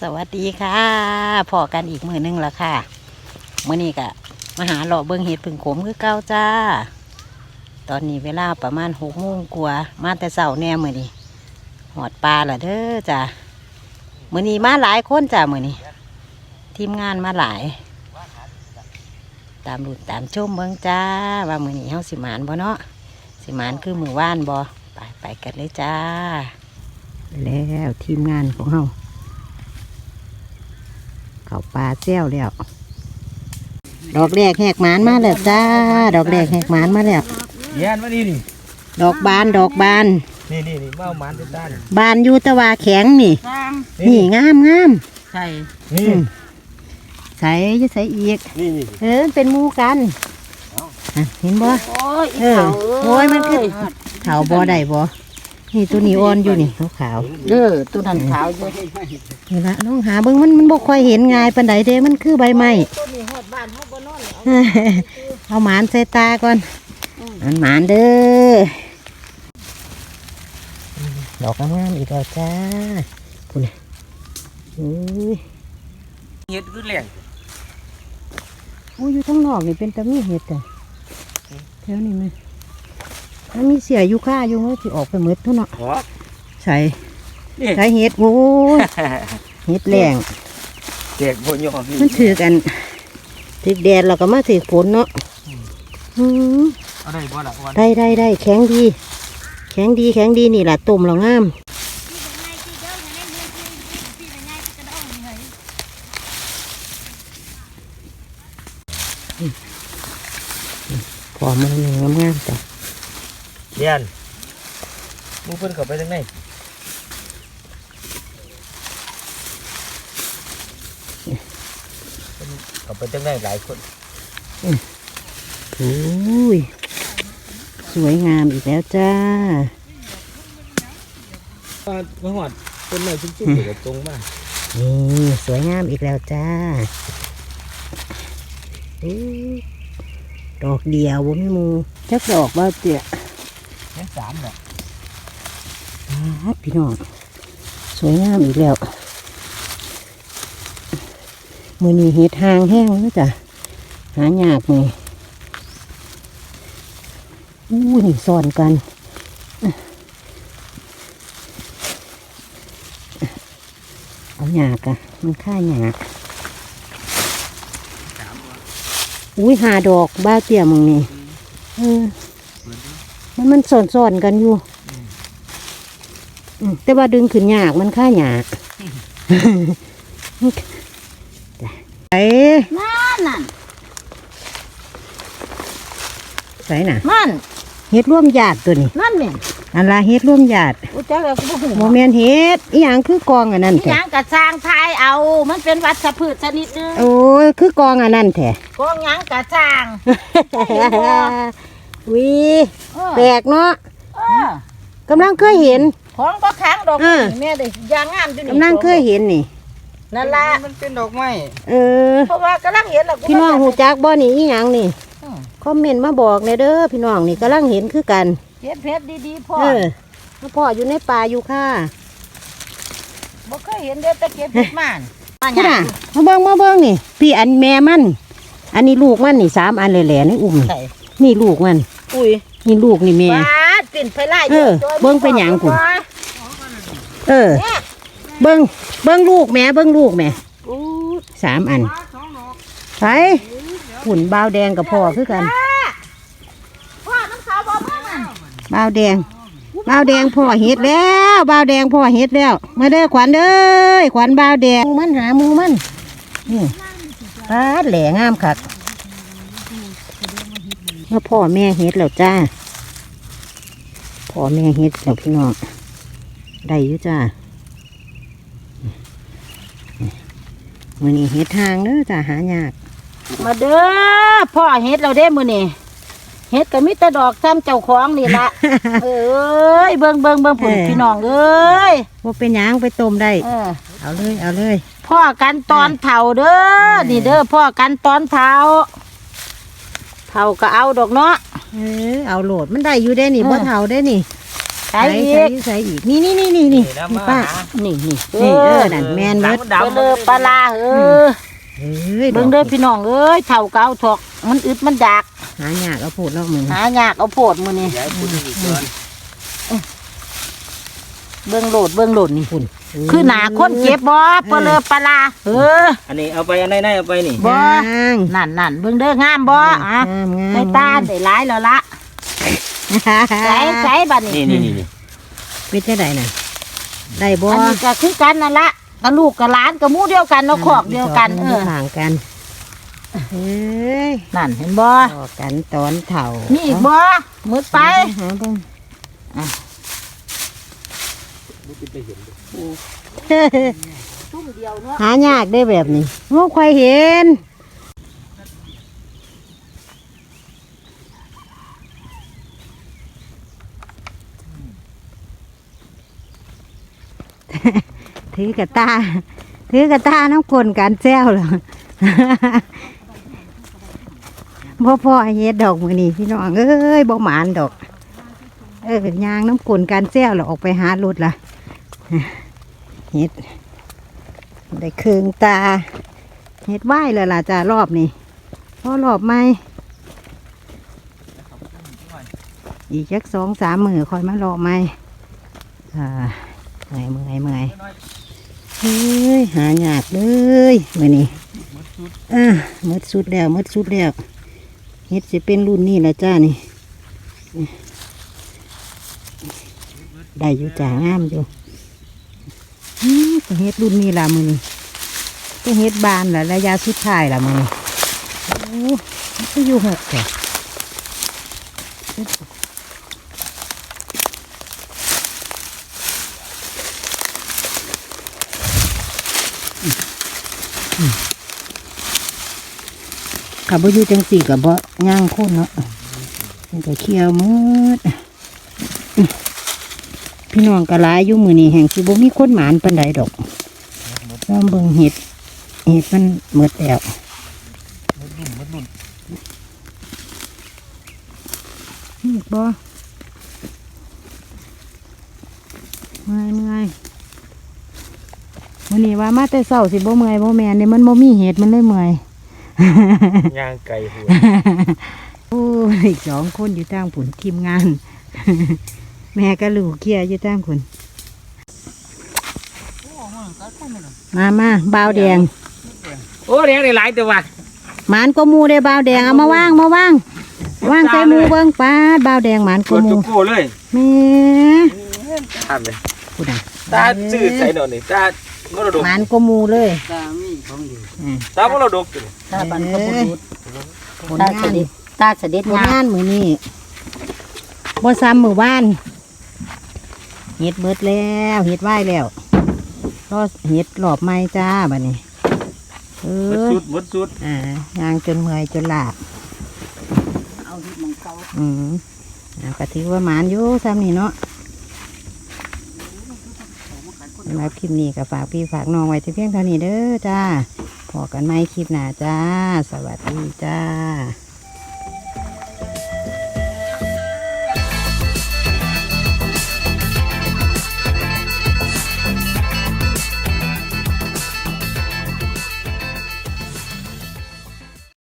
สวัสดีค่ะพอกันอีกมือหนึงแล้วค่ะมื่อนี้ก็มาหาหล่อเบิ้งเห็ดพึ่งขมคือเก้าจ้า ตอนนี้เวลาประมาณหกโมงกว่ามาแต่เสาแน่มือนี้หอดปลาละเด้อจ้ามือนี้มาหลายคนจ้ามือนี้ทีมงานมาหลาย ตามรุ่นตามชมเบิ้งจ้า ว่ามือนี้เฮาสิมานบ่เนาะสิมานคือมือว่านบ่ไปไปกันเลยจ้า แล้วทีมงานของเฮา เขาปลาเซี่ยวแล้วดอกแรกแหกหมานมาแล้วจ้า ดอกแรกแหกหมานมาแล้วเย็นมานี่นี่ดอกบานดอกบาน นี่นี่นี่เมามันจะต้านบานอยู่แตะวาแข็งนี่นี่งามงามใช่นี่ใส่จะใส่อีก นี่นี่เออเป็นหมูกันอะเห็นบ่ โอ้ยเออโอ้ยมันคือขาวบ่ได้บ่ นี่ตัวนี้อ่อนอยู่นี่ขาวขาวเด้อตัวนั้นขาวอยู่ๆนี่ละน้องหาเบิ่งมันมันบ่ค่อยเห็นง่ายปานใดเด้มันคือใบไม้ ตัวนี้ฮอดบ้านเฮาบ่นอนเอาเอาหมานใส่ตาก่อนมันหมานเด้อดอกงามๆอีกแล้วจ้าคุณน่ะอุ้ย เฮ็ดคือแรงอุ้ยอยู่ข้างนอกนี่เป็นตะมีเห็ดแต่แถวนี้มั้ยมั นมีเสียอยู่ค่าอยู่ว่าสิออกไปหมดทุนเนาะหัวใส่นี่ใส่เห็ดโอ้ยเห็ดแรงเด็กบ่ยอมมันถือกันถือแดดแล้วก็มาถือฝนเนาะอืมเอาได้บ่ล่ะวันได้ได้ได้แข็งดี แข็งดีแข็งดีนี่แหละตุ่มเรางามพอมันงามงามๆจ้ะ เย็นมึงเพิ่นเข้าไปทางไหนเพิ่นเข้าไปทางไหนหลายคนโอ้ยสวยงามอีกแล้วจ้าว่ามาฮอดต้นไม้ชุ่มๆอยู่ตรงมานี่สวยงามอีกแล้วจ้าอู้ดอกเดียวบ่มีหมูจักดอกบ่าเตี้ย แค่สามดอกครับพี่น้องสวยงามอีกแล้วมือนี้เห็ดหางแห้งนะจ๊ะหายากนี่อู้นี่ซ่อนกันเอาหยากอะมันค่าหยากอุ้ยหาดอกบ้าเตี่ยมึงนี่เออ มันมันซ่อนๆกันอยู่อืมแต่ว่าดึงขึ้นยากมันค่าหยากใส่นั่นนั่นใส่น่ะนั่นเฮ็ดร่วมญาติตัวนี้นั่นแม่อันละเฮ็ดร่วมญาติกูจักแล้วกูบ่ฮู้โมเมนเฮ็ดอีหยังคือกองอันนั้นอีหแท้ยังกะสร้างทายเอา มันเป็นวัชพืชชนิดหนึงโอ้ยคือกองอันนั้นแท้กองหยังกะสร้าง วิเออแปลกเนาะเออกำลังเคยเห็น ของบ่ค้างดอกเออ นี่แม่เด้ยางงามอยู่นี่กำลังเคยเห็นนี่ นั่นล่ะมันเป็นดอกไม้เออ เพราะว่ากำลังเห็นแล้วกูพี่น้องหูจักบ่นี่อีหยังนี่อืมคอมเมนต์มาบอกแหน่เด้อพี่น้องนี่กำลังเห็นคือกันเฮ็ดเพชรดีๆพ่อเออแล้วพ่ออยู่ในป่าอยู่ค่ะบ่เคยเห็นเด้อแต่เก็บเพชรมันคุณอะมาเบิ้งมาเบิ้งนี่ พี่อันแม่มัน อันนี้ลูกมันนี่สามอันแหล่ๆนี่อุ้มนี่ใส่นี่ลูกมัน อุ้ยนี่ลูกนี่แม่ปาดปิ่นไปไล่เออเบิ่งเป็นหยังกูเออ เบิ้งเบิ้งลูกแม่เบิ้งลูกแม่อู้สามอันไปหุ่นบาวแดงกับพ่อคือกันพ่อน้ำขาวบ่มามันบาวแดงบาวแดงพ่อเห็ดแล้วบาวแดงพ่อเห็ดแล้ว มาเด้อขวัญเด้อขวัญบาวแดงหมูมันหาหมูมันนี่ปาดแหล่งามคัก มาพ่อแม่เห็ดแล้วจ้าพ่อแม่เห็ดแล้วพี่น้องได้อยู่จ้ามือนี้เห็ดทางเด้อจ้าหายาก มาเด้อพ่อเฮ็ดเราเด้มื้อนี้เฮ็ดก็มีแต่ดอกซ้ำเจ้าของนี่ละ เอ้ยเบิ่งเบิ่งเบิ่งผุนเออ พี่น้องเอ้ยว่าเป็นหยังไปต้มได้ เออเอาเลยเอาเลย พ่อกันตอนเผาเด้อเออนี่เด้อพ่อกันตอนเผา เผาก็เอาดอกเนาะเออเอาโหลดมันได้อยู่ได้นี่เออบ่เท่าได้นี่ใส่อีใส่กใส่อีกนี่นี่นี่นี่นี่แล้วนี่มาป้าหานี่นี่นี่เออนั่นแมนเบิดดำเบลอปลาร้าเออเอ้ยเบิ่งเด้อพี่น้องเอ้ยเท่าเก่าถอกมันอึดมันอยากหายากเอาพูดเนาะมึงหายากเอาโพดมื้อนี้ ย้ายคุณอีกก่อนเบิ่งโหลดเบิ่งโหลดนี่พุ่นคือหนาคนเจ็บบ่เปลือปลาร้าเอออันนี้เอาไปอันไหนๆเอาไปนี่บ่งามนั่นนั่นเบิ่งเด้องามบ่อะงามงามไม่ตาได้หลายแล้วละใส่ใส่บัดนี้นี่นี่นี่นี่เป็นจังไดน่ะได้บ่อันนี้ก็คือกันนั่นละกับลูกกับหลานกับหมู่เดียวกันเนาะคอกเดียวกันเออห่างกันเฮ้ยนั่นเห็นบ่ต่อกันตอนเถ่ามีอีกบ่มืดไปหาเบิ่ง ซุ่มเดียวเนาะหายากได้แบบนี้โอ้ควายเห็นถือกระตา ถือกระตาน้ำกลนการแซวเหรอบ่พ่อเฮ็ดดอกมือนี่พี่น้องเอ้ยบ่หมานดอก เออยางน้ำกลนการแซวหรอออกไปหารถล่ะ เฮ็ดได้เคืองตาเฮ็ดไหวเลยล่ะจ้ารอบนี้พอรอบไหมอีกจักสองสามมือคอยมารอบไหมอ่าเมื่อยเมื่อยเมื่อยเฮ้ยหายากเลยมื่อนี้อ่าหมดสุดแล้วหมดสุดแล้วเฮ็ดสิเป็นรุ่นนี้แหละจ้านี่ได้อยู่จ้างามอยู่ อืมก็เฮ็ดรุ่นนี้ล่ะมือนี้ก็เฮ็ดบานล่ะระยะสุดท้ายล่ะมือนี้โอ้มันก็อยู่หกแค่ขับอยู่จังสี่กับบ่ย่างโคนเนาะมันก็เคี่ยวมืด พี่น้องก็หลายอยู่มือนี้แห่งสิบ่มีคนหมานปานใดดอกลองเบิ่งเห็ดเห็ดมันหมดแล้วมดรุ่นมดรุ่นนี่บ่เมื่อยเมื่อยมื้อนี้ว่ามาแต่เช้าสิบ่เมื่อยบ่แม่นนี่มันบ่มีเห็ดมันเลยเมื่อยย่างไก่หัวโอ้ยอีกสองคนอยู่ทางผุนทีมงาน แม่ก็ลูกเกียอยู่ทางผุนมามาบาวแดง โอ้เลี้ยงได้หลายตัวว่ะหมานก็มูได้บาวแดงเอามาว่างมาว่างว่างใส่หมูเบิ้งปาดบาวแดงหมานกก็ดมูจุกโก้เลยแม่ทำเลยพูดอะตาจืดใส่หน่อยนี่ตาโมรดกหมานก็มูเลยตาโมรดกตัวนี้ตาบันก็บ่ดูดผลตางาเสนด็จตาเสด็จผลงางานมือนี่บ่ซ้ำมือบ้าน เห็ดเบิดแล้วเห็ดไหวแล้วรอเห็ดหลอบไม้จ้าบัดนี้เอมดอสุดมดสุดอ่ายางจนเมื่อยจนหลาบเอาที่มังเก่าอืมอ่าก็ถือว่าหมานอยู่ซ้ำนี่เนาะสำหรับคลิปนี้ก็ฝากพี่ฝากน้องไว้ที่เพียงเท่านี้เด้อจ้าพอกันไหมคลิปหน้าจ้า สวัสดีจ้า